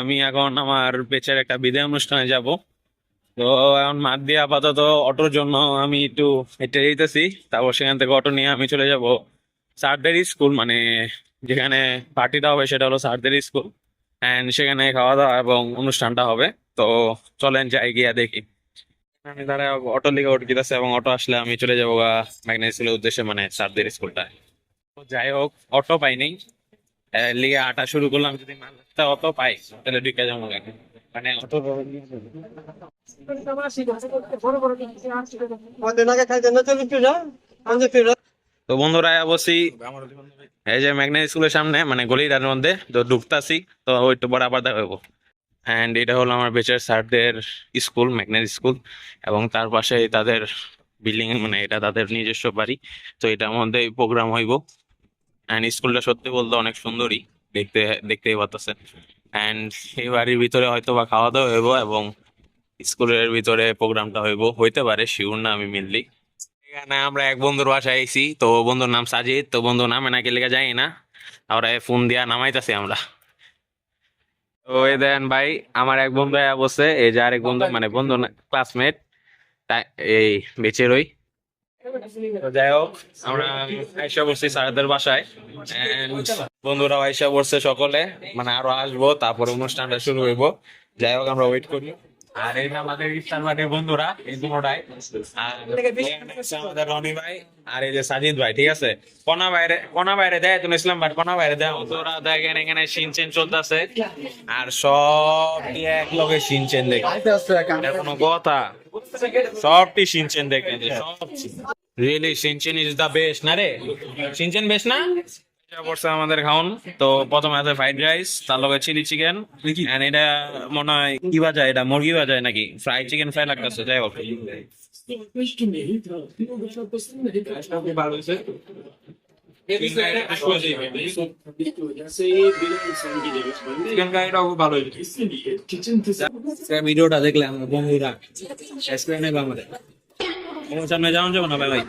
আমি এখন আমার বেচের একটা বিদায় অনুষ্ঠানে যাব। তো এখন মাঠ দিয়ে আপাতত অটোর জন্য আমি একটু হেঁটে যেতেছি। তারপর সেখান থেকে অটো নিয়ে আমি চলে যাব সারদের স্কুল মানে যেখানে পার্টিটা হবে সেটা হলো সারদের স্কুল। অ্যান্ড সেখানে খাওয়া দাওয়া এবং অনুষ্ঠানটা হবে। তো চলেন যাই গিয়া দেখি। আমি তারা অটো লিগে উঠে যেতেছে এবং অটো আসলে আমি চলে যাব ম্যাগনেট স্কুলের উদ্দেশ্যে মানে সারদের স্কুলটা তো যাই হোক অটো পাইনি লিগে আটা শুরু করলাম যদি মালটা অটো পাই তাহলে ঢুকে যাব। মানে অটো তো বন্ধুরা অবশ্যই এই যে ম্যাগনেট স্কুলের সামনে মানে গলিটার মধ্যে তো ঢুকতাছি তো ওইটু বড় আবার দেখা হইব। অ্যান্ড এটা হলো আমার বেচার স্যারদের স্কুল ম্যাগনেট স্কুল। এবং তার পাশে তাদের বিল্ডিং মানে এটা তাদের নিজস্ব বাড়ি। তো এটার মধ্যে প্রোগ্রাম হইব। অ্যান্ড স্কুলটা সত্যি বলতে অনেক সুন্দরই। দেখতে, দেখতেই পাচ্ছেন অ্যান্ড এই বাড়ির ভিতরে হয়তো বা খাওয়া দাওয়া হইব এবং স্কুলের ভিতরে প্রোগ্রামটা হইব। হইতে পারে শিওর না আমি মিললি এখানে আমরা এক বন্ধুর বাসায় আইছি। তো বন্ধুর নাম সাজিদ। তো বন্ধু নামে নাকি লেগে যাই না। আমরা ফোন দিয়া নামাইতাছি আমরা। ভাই, আমার এক বন্ধু বসে, এই যে আরেক বন্ধু মানে বন্ধু ক্লাসমেট এই বেঁচে রই। যাই হোক, আমরা আইসা বসছি স্যারদের বাসায়। বন্ধুরাও আইসা বসছে সকলে মানে আরও আসব, তারপরে অনুষ্ঠানটা শুরু হইব। যাই হোক, আমরা ওয়েট করি। আর এই আমাদের ইফতার বাড়ির বন্ধুরা এই আমাদের রনি ভাই আর এই যে সাজিদ ভাই ঠিক আছে? কোনা বাইরে কোনা বাইরে দেয় তুমি ইসলাম ভাই কোনা বাইরে দেয়। তোরা দেখেন এখানে সিনচেন চলতেছে। আর সব এক লগে সিনচেন দেখে কোনো কথা। সবটি সিনচেন দেখে সব really Shinchan is the best না রে? সিনচেন বেস্ট না? পড়ছে আমাদের খাওন তো প্রথমে আছে ফ্রাইড রাইস তার লগে চিলি চিকেন এন্ড এটা মনে হয় কি এটা মুরগি নাকি? ফ্রাই চিকেন ফ্রাই লাগতেছে যাই হোক। চিকেন কারিটাও খুব ভালো ভিডিওটা দেখলে আমার বন্ধুরা সাবস্ক্রাইব নেবে আমাদের। সামনে যাওয়া যাব না ভাই ভাই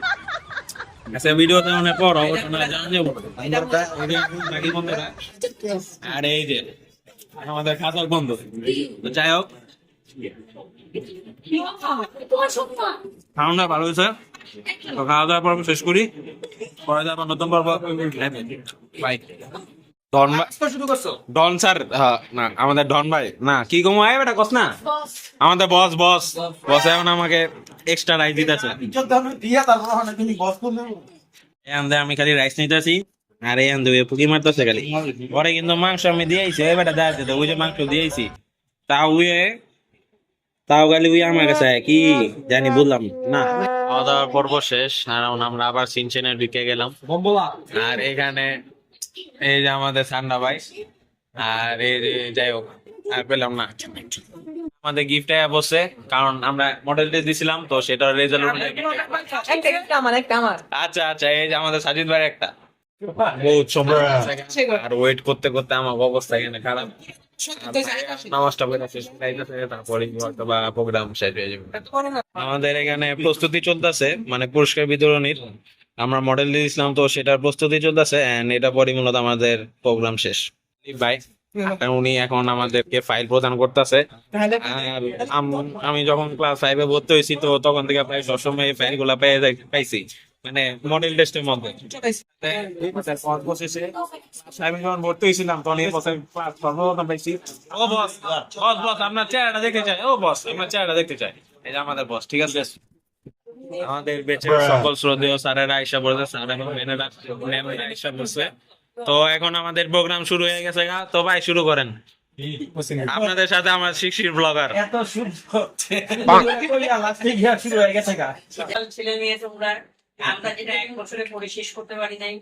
আচ্ছা জানা যাব বাকি বন্ধুরা আর এই যে আমাদের বন্ধু তো যাই হোক খাওয়া ভালো হয়েছে তো খাওয়া দাওয়ার পর্ব শেষ করি পরে যাব নতুন পর্ব বাই ডন ভাই ডন স্যার না আমাদের ডন ভাই না কি কমো আয় বেটা কস না আমাদের বস বস বস এখন আমাকে এক্সট্রা রাইস দিতেছে। আমি খালি রাইস নিতেছি আর এই আন্দে পুকি মারতেছে খালি। পরে কিন্তু মাংস আমি দিয়েছি ওই বেটা দেয় তো ওই যে মাংস দিয়েছি তাও উয়ে তাও গালি উই আমার কাছে কি জানি বললাম। না খাওয়া দাওয়ার পর্ব শেষ আর আমরা আবার সিনচেনের দিকে গেলাম। আর এখানে এই যে আমাদের সান্ডা ভাই আর এই যে যাই হোক আর পেলাম না। আমাদের গিফট বসে কারণ আমরা মডেল টেস্ট দিছিলাম তো সেটার রেজাল্ট আচ্ছা আচ্ছা এই যে আমাদের সাজিদ ভাই একটা। বহুত সময় আর ওয়েট করতে করতে আমার অবস্থা এখানে খারাপ। নামাজটা শেষ তারপরে হয়তো বা প্রোগ্রাম শেষ হয়ে যাবে। আমাদের এখানে প্রস্তুতি চলতেছে মানে পুরস্কার বিতরণীর। আমরা মডেল দিয়েছিলাম তো সেটার প্রস্তুতি চলতেছে এন্ড এটা পরে মূলত আমাদের প্রোগ্রাম শেষ। ভাই উনি এখন আমাদেরকে ফাইল প্রদান করতেছে। আম- আমি যখন ক্লাস ফাইভে ভর্তি হয়েছি তো তখন থেকে প্রায় সবসময় ফাইলগুলা পেয়ে পাইছি। মানে মডেল টেস্টের মধ্যে। অবশেষে আমি যখন ভর্তি হয়েছিলাম তখন এই বছর সর্বপ্রথম পাইছি। ও বস বস বস আপনার চেহারাটা দেখতে চাই। ও বস আপনার চেহারাটা দেখতে চাই। এই যে আমাদের বস ঠিক আছে? আমাদের বেঁচে সকল শ্রদ্ধেয় স্যারেরা আইসা বলছে স্যার এবং ম্যামেরা আইসা বলছে তো এখন আমাদের প্রোগ্রাম শুরু হয়ে গেছে গা। তো ভাই শুরু করেন। আপনাদের সাথে আমার শিশির ব্লগার ছেলে মেয়ে তোমরা। আমরা যেটা এক বছরে পড়ে শেষ করতে পারি নাই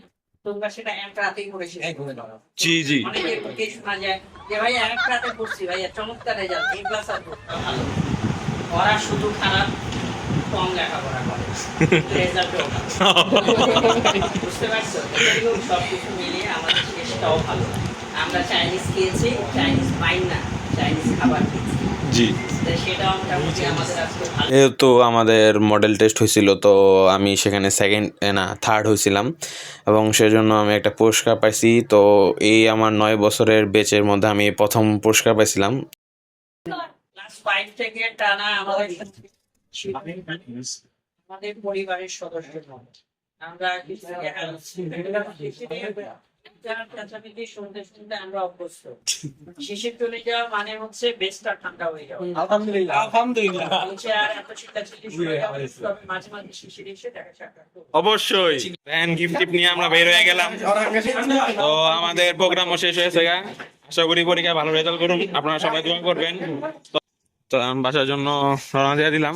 তোমরা সেটা এক রাতেই পড়ে শেষ করতে পারো জি জি। অনেকে শোনা যায় যে ভাই এক রাতে পড়ছি ভাই চমৎকার রেজাল্ট এই ক্লাস আর পড়তে ওরা শুধু খারাপ কম লেখাপড়া করে। রেজাল্টও বুঝতে পারছ? মিলিয়ে আমাদের শেষটাও ভালো। আমরা চাইনিজ খেয়েছি চাইনিজ পাই না চাইনিজ খাবার খেয়েছি। জি। তো আমাদের যেহেতু আমাদের মডেল টেস্ট হয়েছিল তো আমি সেখানে সেকেন্ড না থার্ড হয়েছিলাম। এবং সেজন্য আমি একটা পুরস্কার পাইছি তো এই আমার নয় বছরের বেচের মধ্যে আমি প্রথম পুরস্কার পাইছিলাম। ক্লাস ফাইভ থেকে টানা আমাদের আমাদের পরিবারের সদস্য নয়। আমরা শুনতে শুনতে আমরা অভ্যস্ত। শিশির চলে যাওয়া মানে হচ্ছে বেসটা ঠান্ডা হয়ে যাওয়া। আলহামদুলিল্লাহ। আলহামদুলিল্লাহ। হচ্ছে আর এত চিল্লাচিল্লি শুনে যাওয়া, তবে মাঝে মাঝে শিশির এসে দেখা সাক্ষাৎ অবশ্যই। প্যান গিফট টিপ নিয়ে আমরা বের হয়ে গেলাম। তো আমাদের প্রোগ্রামও শেষ হয়েছে গা। আশা করি পরীক্ষায় ভালো রেজাল্ট করুন। আপনারা সবাই দোয়া করবেন। তো- আমি বাসার জন্য রওনা দিয়ে দিলাম।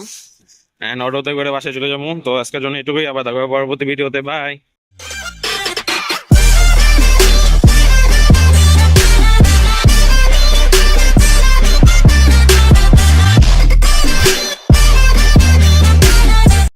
অ্যান্ড অটোতে করে বাসায় চলে যাব। তো আজকের জন্য এটুকুই। আবার দেখা পরবর্তী ভিডিওতে বাই